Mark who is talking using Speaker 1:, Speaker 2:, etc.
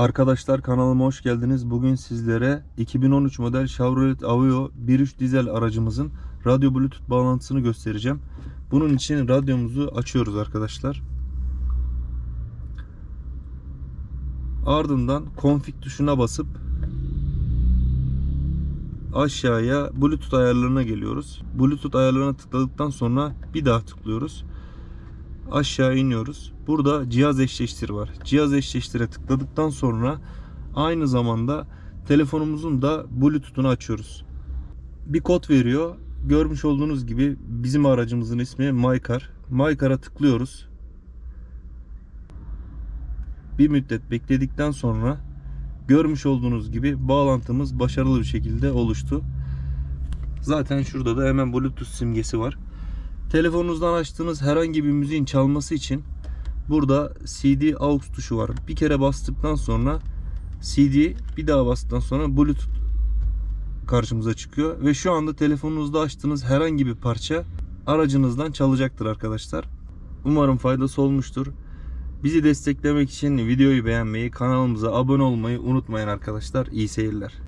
Speaker 1: Arkadaşlar kanalıma hoş geldiniz. Bugün sizlere 2013 model Chevrolet Aveo 1.3 dizel aracımızın radyo bluetooth bağlantısını göstereceğim. Bunun için radyomuzu açıyoruz arkadaşlar. Ardından config tuşuna basıp aşağıya bluetooth ayarlarına geliyoruz. Bluetooth ayarlarına tıkladıktan sonra bir daha tıklıyoruz aşağı iniyoruz. Burada cihaz eşleştir var. Cihaz eşleştire tıkladıktan sonra aynı zamanda telefonumuzun da Bluetooth'unu açıyoruz. Bir kod veriyor. Görmüş olduğunuz gibi bizim aracımızın ismi Mycar. Mycar'a tıklıyoruz. Bir müddet bekledikten sonra görmüş olduğunuz gibi bağlantımız başarılı bir şekilde oluştu. Zaten şurada da hemen Bluetooth simgesi var. Telefonunuzdan açtığınız herhangi bir müziğin çalması için burada CD aux tuşu var. Bir kere bastıktan sonra CD bir daha bastıktan sonra Bluetooth karşımıza çıkıyor ve şu anda telefonunuzda açtığınız herhangi bir parça aracınızdan çalacaktır arkadaşlar. Umarım faydası olmuştur. Bizi desteklemek için videoyu beğenmeyi, kanalımıza abone olmayı unutmayın arkadaşlar. İyi seyirler.